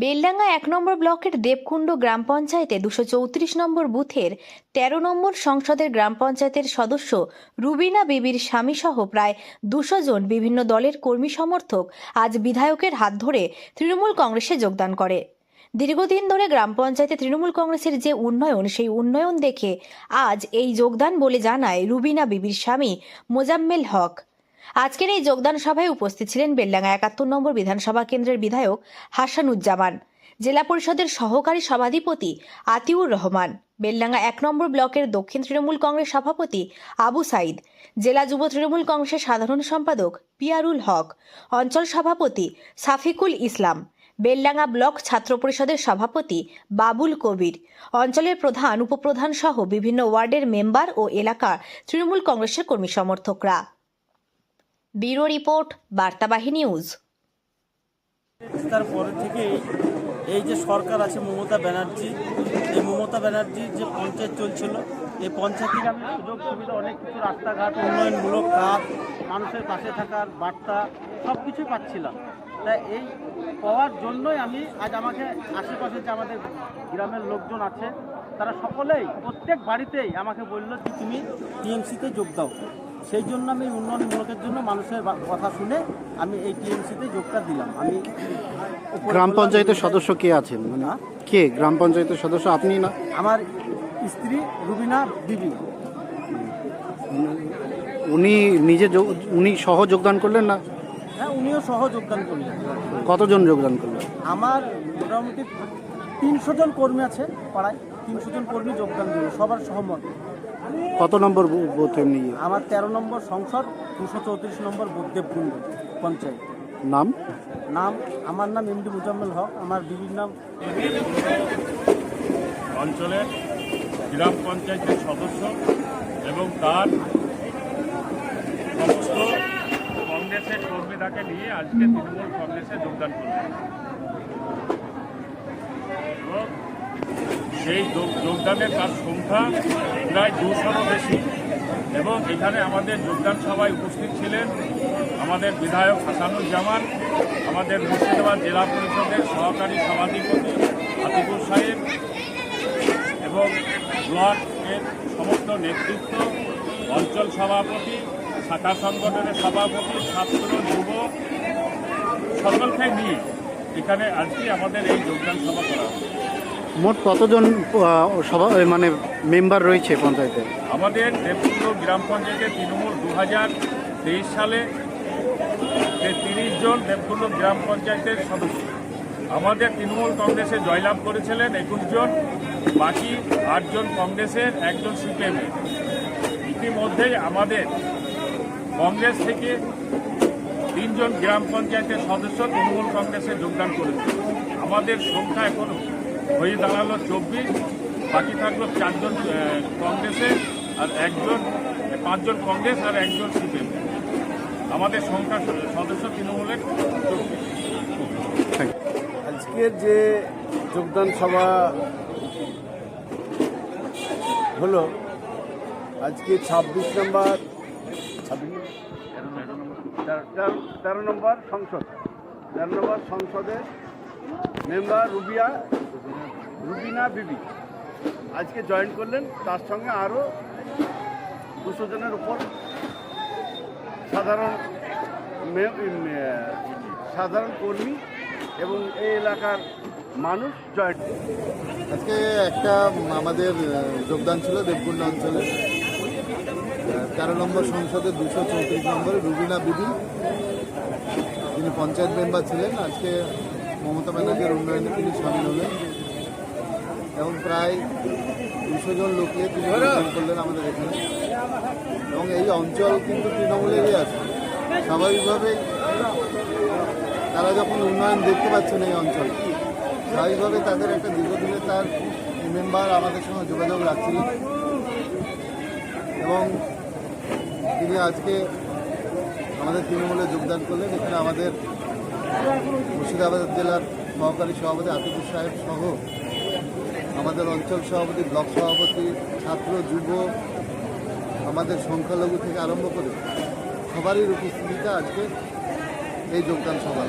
বেলডাঙ্গা এক নম্বর ব্লকের দেবকুণ্ড গ্রাম পঞ্চায়েতে দুশো চৌত্রিশ নম্বর বুথের তেরো নম্বর সংসদের গ্রাম পঞ্চায়েতের সদস্য রুবিনা বিবির স্বামীসহ প্রায় দুশো জন বিভিন্ন দলের কর্মী সমর্থক আজ বিধায়কের হাত ধরে তৃণমূল কংগ্রেসে যোগদান করে। দীর্ঘদিন ধরে গ্রাম পঞ্চায়েতে তৃণমূল কংগ্রেসের যে উন্নয়ন, সেই উন্নয়ন দেখে আজ এই যোগদান বলে জানায় রুবিনা বিবির স্বামী মোজাম্মেল হক। আজকের এই যোগদান সভায় উপস্থিত ছিলেন বেলডাঙ্গা একাত্তর নম্বর বিধানসভা কেন্দ্রের বিধায়ক হাসানুজ্জামান, জেলা পরিষদের সহকারী সভাধিপতি আতিউর রহমান, বেলডাঙ্গা এক নম্বর ব্লকের দক্ষিণ তৃণমূল কংগ্রেস সভাপতি আবু সাইদ, জেলা যুব তৃণমূল কংগ্রেসের সাধারণ সম্পাদক পিয়ারুল হক, অঞ্চল সভাপতি সাফিকুল ইসলাম, বেলডাঙ্গা ব্লক ছাত্র পরিষদের সভাপতি বাবুল কবির, অঞ্চলের প্রধান, উপপ্রধান সহ বিভিন্ন ওয়ার্ডের মেম্বার ও এলাকার তৃণমূল কংগ্রেসের কর্মী সমর্থকরা। Bureau report, Bartabahi news. তারপরে থেকে এই যে সরকার আছে মমতা ব্যানার্জি, এই মমতা ব্যানার্জির যে পঞ্চায়েত চলছিল, এই পঞ্চায়েত থেকে আমি সুযোগ সুবিধা অনেক কিছু রাস্তাঘাট, উন্নয়নমূলক কাজ, মানুষের পাশে থাকার বার্তা সব কিছুই পাচ্ছিলাম। তাই এই পাওয়ার জন্যই আমি আজ আমাকে আশেপাশে যে আমাদের গ্রামের লোকজন আছে তারা সকলেই প্রত্যেক বাড়িতেই আমাকে বলল যে তুমি টিএমসিতে যোগ দাও। সেই জন্য আমি উন্নয়নমূলকের জন্য মানুষের কথা শুনে আমি এই টিএমসিতে যোগটা দিলাম। আমি গ্রাম পঞ্চায়েতের সদস্য কে আছেন? হ্যাঁ? কে? গ্রাম পঞ্চায়েতের সদস্য আপনি না? আমার স্ত্রী রুবিনা বিবি। উনি নিজে উনি সহ যোগদান করলেন না? হ্যাঁ উনিও সহ যোগদান করলেন। কতজন যোগদান করলেন? আমার মোটামুটি তিনশো জন কর্মী আছে পাড়ায় তিনশো জন কর্মী যোগদান দিল সবার সহমত। কত নম্বর বুথ এমনি? আমার তেরো নম্বর সংসদ দুশো চৌত্রিশ নম্বর বুদ্ধেবকুণ্ড পঞ্চায়েত। নাম? নাম আমার নাম এমডি মুজাম্মেল হক আমার বিবির নাম অঞ্চলের গ্রাম পঞ্চায়েতের সদস্য এবং তার সমস্ত কংগ্রেসের কর্মীরাকে নিয়ে আজকে তৃণমূল কংগ্রেসে যোগদান করলেন সেই যোগ- যোগদানের তার সংখ্যা প্রায় দুশোরও বেশি। এবং এখানে আমাদের যোগদান সভায় উপস্থিত ছিলেন আমাদের বিধায়ক হাসানুজ্জামান, আমাদের মুর্শিদাবাদ জেলা পরিষদের সহকারী সভাধিপতি আতিকুর সাহেব এবং ব্লকের সমস্ত নেতৃত্ব, অঞ্চল সভাপতি শাখা সংগঠনের সভাপতি ছাত্র যুব সকলকে নিয়ে এখানে আজকে আমাদের এই যোগদান সভা করা। মোট কতজন সভা মানে মেম্বার রয়েছে পঞ্চায়েতে আমাদের দেবকুণ্ড গ্রাম পঞ্চায়েতের তৃণমূল দু হাজার তেইশ সালে তিরিশ জন দেবকুণ্ড গ্রাম পঞ্চায়েতের সদস্য আমাদের তৃণমূল কংগ্রেসে জয়লাভ করেছিলেন একুশ জন বাকি আটজন কংগ্রেসের একজন সিপিএমের ইতিমধ্যেই আমাদের কংগ্রেস থেকে তিনজন গ্রাম পঞ্চায়েতের সদস্য তৃণমূল কংগ্রেসে যোগদান করেছে। আমাদের সংখ্যা এখন হয়ে দাঁড়াল চব্বিশ বাকি থাকল চারজন আহ, কংগ্রেসের আর একজন পাঁচজন কংগ্রেস আর একজন সিপিএম। আমাদের সংখ্যা সদস্য তৃণমূলের আজকের যে যোগদান সভা হলো আজকে ছাব্বিশ নম্বর তেরো- নম্বর সংসদ। তেরো নম্বর সংসদের মেম্বার রুবিয়া রুবিনা বিবি আজকে জয়েন করলেন। তার সঙ্গে আরও দুশো জনের উপর সাধারণ সাধারণ কর্মী এবং এই এলাকার মানুষ জয়েন আজকে একটা আমাদের যোগদান ছিল দেবকুণ্ড অঞ্চলে। তেরো নম্বর সংসদের দুশো চৌত্রিশ নম্বরে রুবিনা বিবি। তিনি পঞ্চায়েত মেম্বার ছিলেন। আজকে মমতা ব্যানার্জির উন্নয়নে তিনি সামিল হলেন। এবং প্রায় দুশো জন লোক নিয়ে তিনি করলেন আমাদের এখানে। এবং এই অঞ্চল কিন্তু তৃণমূলেরই আছে। স্বাভাবিকভাবে তারা যখন উন্নয়ন দেখতে পাচ্ছেন এই অঞ্চলে স্বাভাবিকভাবে তাদের একটা দীর্ঘদিনের তার মেম্বার আমাদের সঙ্গে যোগাযোগ রাখছিলেন। এবং তিনি আজকে আমাদের তৃণমূলে যোগদান করলেন। এখানে আমাদের মুর্শিদাবাদ জেলার সহকারী সভাপতি আতিকুর সাহেব সহ আমাদের অঞ্চল সভাপতি, ব্লক সভাপতি, ছাত্র, যুব, আমাদের সংখ্যালঘু থেকে আরম্ভ করে সবারই উপস্থিতিতে আজকে এই যোগদান সভা